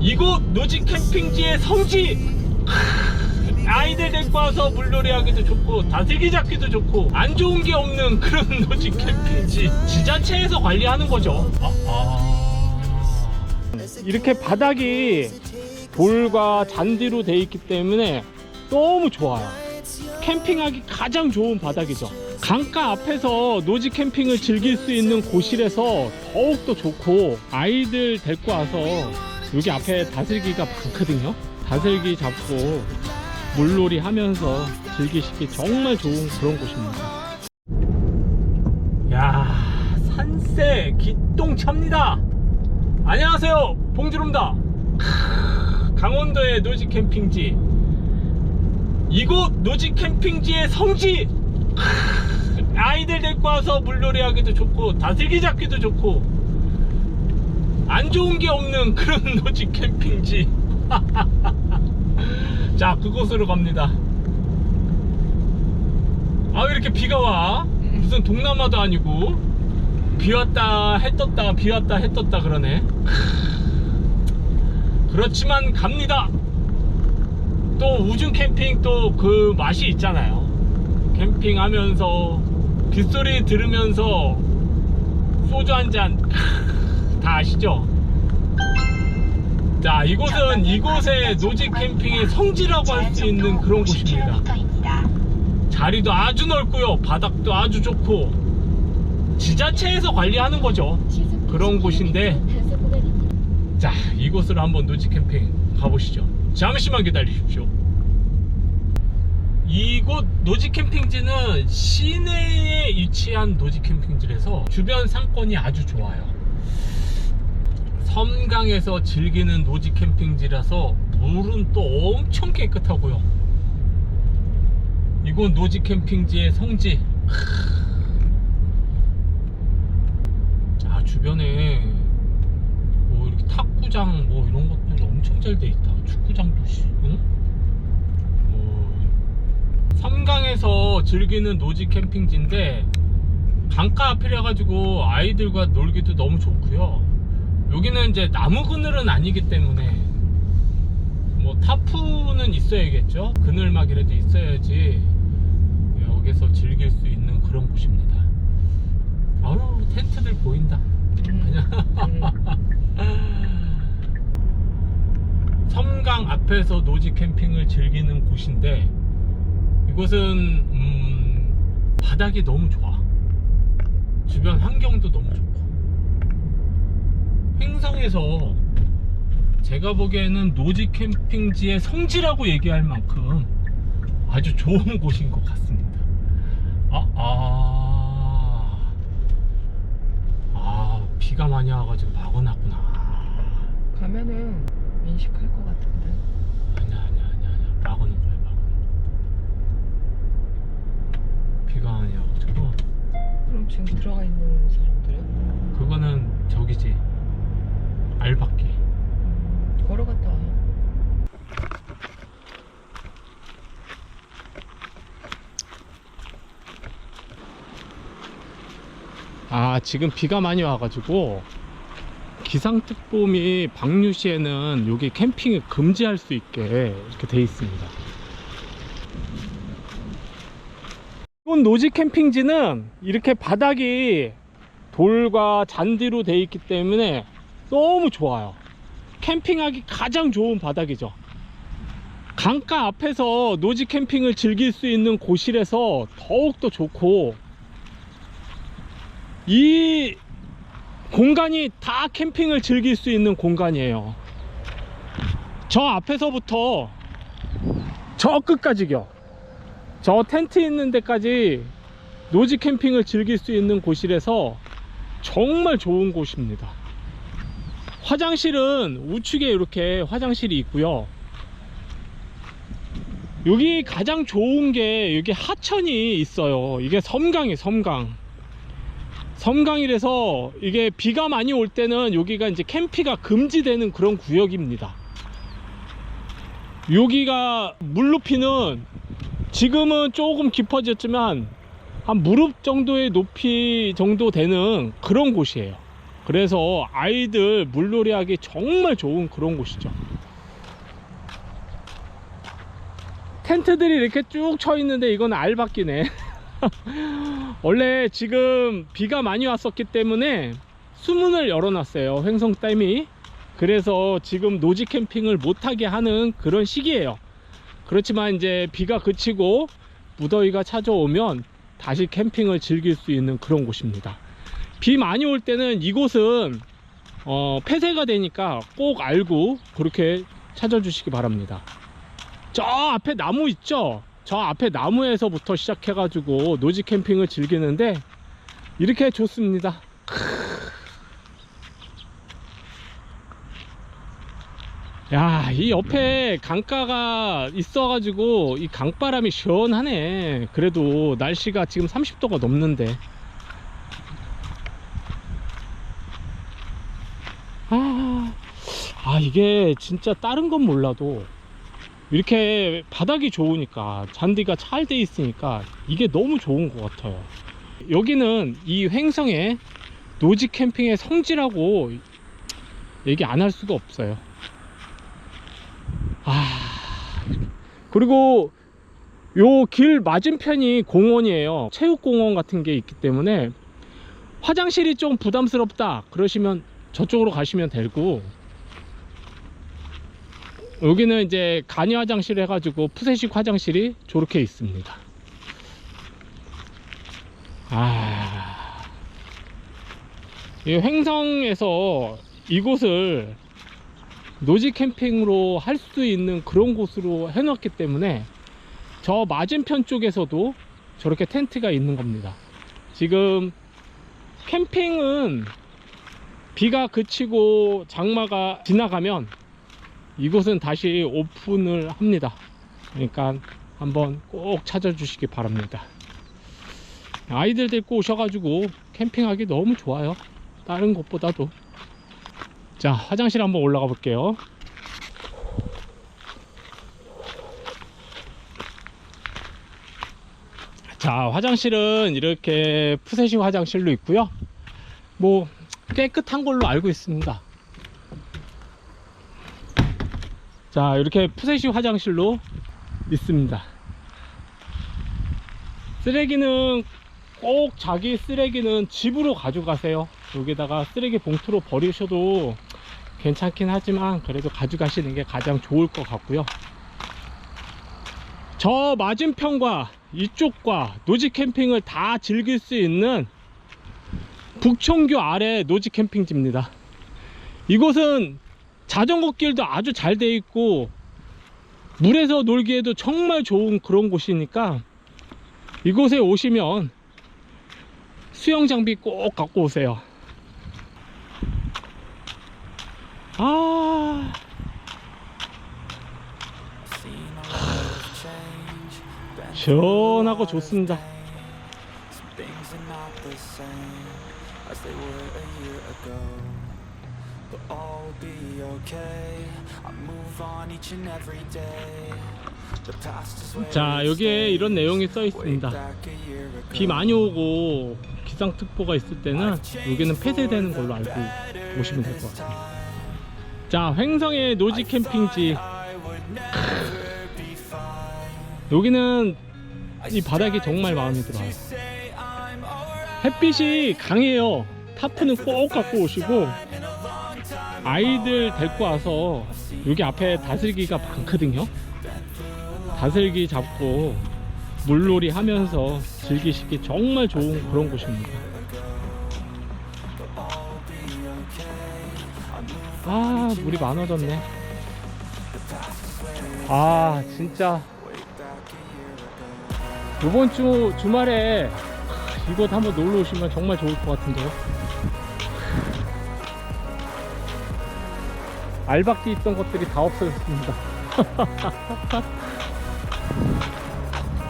이곳 노지 캠핑지의 성지. 아이들 데리고 와서 물놀이 하기도 좋고 다슬기 잡기도 좋고 안 좋은 게 없는 그런 노지 캠핑지. 지자체에서 관리하는 거죠. 아, 아. 이렇게 바닥이 돌과 잔디로 돼 있기 때문에 너무 좋아요. 캠핑하기 가장 좋은 바닥이죠 강가 앞에서 노지 캠핑을 즐길 수 있는 곳이라서 더욱더 좋고 아이들 데리고 와서 여기 앞에 다슬기가 많거든요. 다슬기 잡고 물놀이 하면서 즐기시기 정말 좋은 그런 곳입니다. 야 산세 기똥차입니다. 안녕하세요 봉주름다. 크, 강원도의 노지 캠핑지. 이곳 노지 캠핑지의 성지. 크, 아이들 데리고 와서 물놀이 하기도 좋고 다슬기 잡기도 좋고 안 좋은 게 없는 그런 노지 캠핑지. 자 그곳으로 갑니다. 아 왜 이렇게 비가 와? 무슨 동남아도 아니고. 비 왔다 해 떴다 비 왔다 해 떴다 그러네. 그렇지만 갑니다. 또 우중 캠핑 또 그 맛이 있잖아요. 캠핑하면서 빗소리 들으면서 소주 한 잔. 다 아시죠? 자 이곳은 이곳의 노지 캠핑의 성지라고 할 수 있는 그런 곳입니다. 자리도 아주 넓고요. 바닥도 아주 좋고 지자체에서 관리하는 거죠. 그런 곳인데. 자 이곳으로 한번 노지 캠핑 가보시죠. 잠시만 기다리십시오 이곳 노지 캠핑지는 시내에 위치한 노지 캠핑지라서 주변 상권이 아주 좋아요. 섬강에서 즐기는 노지 캠핑지라서 물은 또 엄청 깨끗하고요. 이곳 노지 캠핑지의 성지. 자 주변에 뭐 이렇게 탁구장 뭐 이런 것들 엄청 잘 돼 있다. 축구장도 씨 응? 뭐 섬강에서 즐기는 노지 캠핑지인데 강가 앞이라 가지고 아이들과 놀기도 너무 좋고요. 여기는 이제 나무 그늘은 아니기 때문에 뭐 타프는 있어야겠죠? 그늘막이라도 있어야지 여기서 즐길 수 있는 그런 곳입니다. 아유 텐트들 보인다. 섬강 앞에서 노지 캠핑을 즐기는 곳인데 이곳은 음, 바닥이 너무 좋아. 주변 환경도 너무 좋고. 횡성에서 제가 보기에는 노지 캠핑지의 성지라고 얘기할 만큼 아주 좋은 곳인 것 같습니다. 아, 아, 아 비가 많이 와가지고 막아놨구나. 가면은 인식할 것 같은데. 아니야 아니야 아니야 아니야 막아놓은 거야 막아놓은 거 비가 많이 와가지고 그럼 지금 들어가 있는 사람들은? 그거는 저기지. 알바끼. 음, 걸어갔다. 와. 아 지금 비가 많이 와가지고 기상특보미 박류시에는 여기 캠핑을 금지할 수 있게 이렇게 돼 있습니다 이곳 노지 캠핑지는 이렇게 바닥이 돌과 잔디로 돼 있기 때문에 너무 좋아요. 캠핑하기 가장 좋은 바닥이죠. 강가 앞에서 노지 캠핑을 즐길 수 있는 곳이라서 더욱더 좋고 이 공간이 다 캠핑을 즐길 수 있는 공간이에요. 저 앞에서부터 저 끝까지요 저 텐트 있는 데까지 노지 캠핑을 즐길 수 있는 곳이라서 정말 좋은 곳입니다. 화장실은 우측에 이렇게 화장실이 있고요. 여기 가장 좋은 게 여기 하천이 있어요. 이게 섬강이 섬강 섬강이라서 이게 비가 많이 올 때는 여기가 이제 캠피가 금지되는 그런 구역입니다. 여기가 물 높이는 지금은 조금 깊어졌지만 한 무릎 정도의 높이 정도 되는 그런 곳이에요. 그래서 아이들 물놀이 하기 정말 좋은 그런 곳이죠. 텐트들이 이렇게 쭉 쳐 있는데 이건 알바끼네. 원래 지금 비가 많이 왔었기 때문에 수문을 열어놨어요. 횡성댐이. 그래서 지금 노지 캠핑을 못하게 하는 그런 시기예요. 그렇지만 이제 비가 그치고 무더위가 찾아오면 다시 캠핑을 즐길 수 있는 그런 곳입니다. 비 많이 올 때는 이곳은 어, 폐쇄가 되니까 꼭 알고 그렇게 찾아주시기 바랍니다. 저 앞에 나무 있죠? 저 앞에 나무에서부터 시작해 가지고 노지 캠핑을 즐기는데 이렇게 좋습니다. 야, 이 옆에 강가가 있어가지고 이 강바람이 시원하네. 그래도 날씨가 지금 30도가 넘는데. 아, 아, 이게 진짜 다른 건 몰라도 이렇게 바닥이 좋으니까 잔디가 잘 돼 있으니까 이게 너무 좋은 것 같아요. 여기는 이 횡성의 노지 캠핑의 성지라고 얘기 안 할 수가 없어요. 아. 그리고 요 길 맞은편이 공원이에요. 체육공원 같은 게 있기 때문에 화장실이 좀 부담스럽다 그러시면 저쪽으로 가시면 되고 여기는 이제 간이 화장실 해가지고 푸세식 화장실이 저렇게 있습니다. 아, 이 횡성에서 이곳을 노지 캠핑으로 할 수 있는 그런 곳으로 해놨기 때문에 저 맞은편 쪽에서도 저렇게 텐트가 있는 겁니다. 지금 캠핑은 비가 그치고 장마가 지나가면 이곳은 다시 오픈을 합니다. 그러니까 한번 꼭 찾아주시기 바랍니다. 아이들 데리고 오셔가지고 캠핑하기 너무 좋아요. 다른 곳보다도. 자, 화장실 한번 올라가 볼게요. 자, 화장실은 이렇게 푸세식 화장실로 있고요. 뭐 깨끗한 걸로 알고 있습니다. 자, 이렇게 푸세식 화장실로 있습니다. 쓰레기는 꼭 자기 쓰레기는 집으로 가져가세요. 여기다가 쓰레기 봉투로 버리셔도 괜찮긴 하지만 그래도 가져가시는 게 가장 좋을 것 같고요. 저 맞은편과 이쪽과 노지 캠핑을 다 즐길 수 있는 북청교 아래 노지 캠핑지입니다. 이곳은 자전거 길도 아주 잘 돼 있고 물에서 놀기에도 정말 좋은 그런 곳이니까 이곳에 오시면 수영 장비 꼭 갖고 오세요. 아, 시원하고 좋습니다. 자, 여기에. 이런 내용이 써 있습니다. 비 많이 오고 기상특보가 있을 때는 여기는 폐쇄되는 걸로 알고 오시면 될 것 같습니다. 자, 횡성의 노지 캠핑지. 여기는 이 바닥이 정말 마음에 들어요. 햇빛이 강해요. 타프는 꼭 갖고 오시고 아이들 데리고 와서 여기 앞에 다슬기가 많거든요. 다슬기 잡고 물놀이 하면서 즐기시기 정말 좋은 그런 곳입니다. 아, 물이 많아졌네. 아, 진짜. 이번 주 주말에 이곳 한번 놀러 오시면 정말 좋을 것 같은데요. 알박기 있던 것들이 다 없어졌습니다.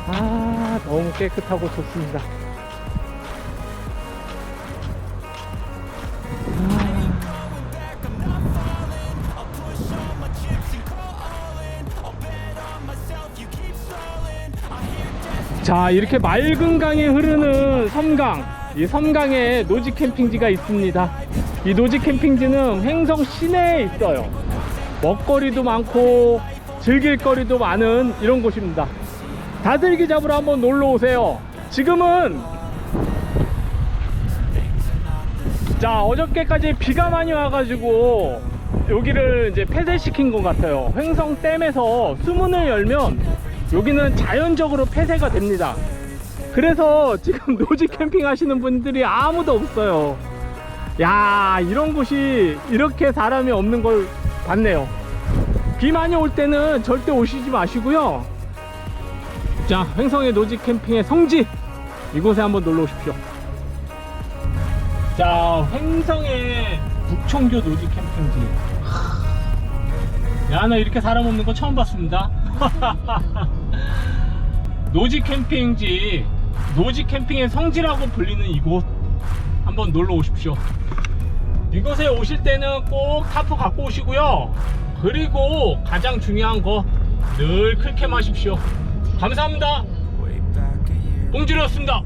아, 너무 깨끗하고 좋습니다. 자 이렇게 맑은 강에 흐르는 섬강 이 섬강에 노지 캠핑지가 있습니다 이 노지 캠핑지는 횡성 시내에 있어요. 먹거리도 많고 즐길 거리도 많은 이런 곳입니다. 다슬기 잡으러 한번 놀러 오세요. 지금은 자 어저께까지 비가 많이 와가지고 여기를 이제 폐쇄시킨 것 같아요. 횡성 댐에서 수문을 열면 여기는 자연적으로 폐쇄가 됩니다. 그래서 지금 노지 캠핑 하시는 분들이 아무도 없어요. 야 이런 곳이 이렇게 사람이 없는 걸 봤네요. 비 많이 올 때는 절대 오시지 마시고요. 자 횡성의 노지 캠핑의 성지 이곳에 한번 놀러 오십시오. 자 횡성의 북청교 노지 캠핑지. 야 나 이렇게 사람 없는 거 처음 봤습니다. 노지 캠핑지 노지 캠핑의 성지라고 불리는 이곳 한번 놀러 오십시오. 이곳에 오실 때는 꼭 타프 갖고 오시고요. 그리고 가장 중요한 거 늘 클캠 하십시오. 감사합니다. 봉준이었습니다.